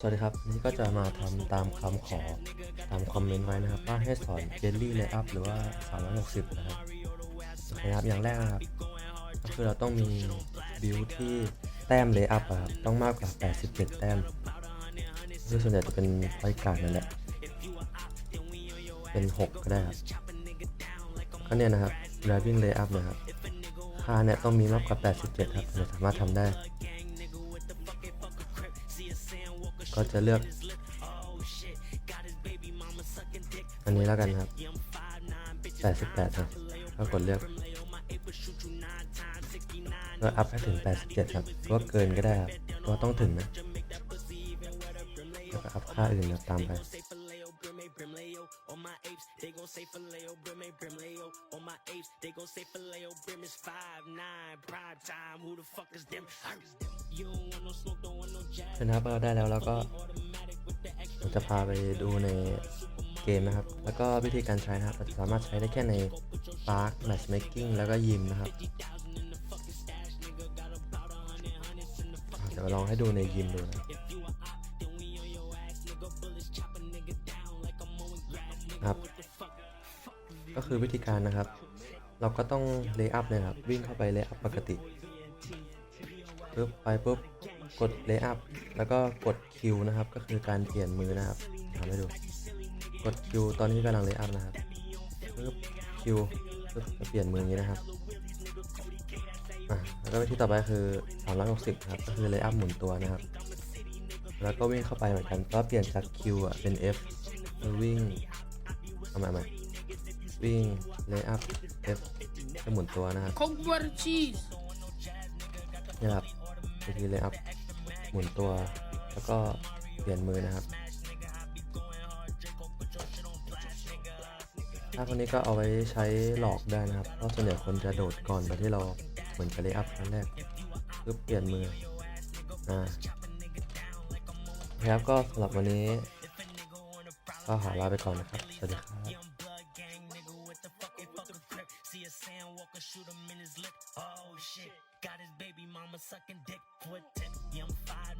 สวัสดีครับวันนี้ก็จะมาทำตามคำขอตามคอมเมนต์ไว้นะครับว่าให้สอนเจลลี่เลย์อัพหรือว่า 360 นะครับโอเคครับ อย่างแรกนะครับ ก็คือเราต้องมีบิวที่แต้มเลย์อัพครับ ต้องมากกว่า 87 แต้มซึ่งส่วนใหญ่จะเป็นไฟการนั่นแหละ เป็น 6 ก็ได้ครับก็เนี่ยนะครับ driving layup นะครับ ค่าเนี่ยต้องมีมากกว่า 87 ครับถึงสามารถทำได้ ก็จะเลือก อันนี้แล้วกันครับ 88ครับก็กดเลือกก็อัพให้ถึง 87 ครับว่าเกินก็ได้ครับว่าต้องถึงนะแล้วก็อัพค่าอื่นตามไป นะครับเราได้แล้วแล้วก็ผมจะพาไปดูในเกมนะครับ แล้วก็วิธีการใช้นะครับเราจะสามารถใช้ได้แค่ใน Park Matchmaking แล้วก็ยิมนะครับอะเดี๋ยวลองให้ดูในยิมดูนะ ครับ ก็คือวิธีการนะครับ เราก็ต้องเลย์อัพเลยครับ วิ่งเข้าไปเลย์อัพปกติปุ๊บไปปุ๊บกด lay up แล้วก็กด Q นะครับ ก็คือการเปลี่ยนมือนะครับทำให้ดู กด Q ตอนนี้กำลัง lay up นะครับปุ๊บ Q ปุ๊บจะเปลี่ยนมืออย่างนี้นะครับอะแล้วก็วิธีต่อไปคือ 360ครับก็คือ lay up หมุนตัวนะครับ แล้วก็วิ่งเข้าไปเหมือนกันก็เปลี่ยนจาก Q อะเป็น F วิ่ง เอามาใหม่วิ่ง lay up F จะหมุนตัวนะครับ Cold cheese. นี่แหละครับวิธีเลยอัพหมุนตัว แล้วก็เปลี่ยนมือนะครับ ถ้าคนนี้ก็เอาไว้ใช้หลอกได้นะครับ เพราะส่วนใหญ่คนจะโดดก่อนตอนที่เราเหมือนจะเลยอัพครั้งแรกปึ๊บเปลี่ยนมือ อ่าครับก็สำหรับวันนี้ ก็ขอลาไปก่อนนะครับ สวัสดีครับ See a sandwalker shoot him in his lip. Oh shit. Got his baby mama sucking dick for a tip. Yeah, I'm five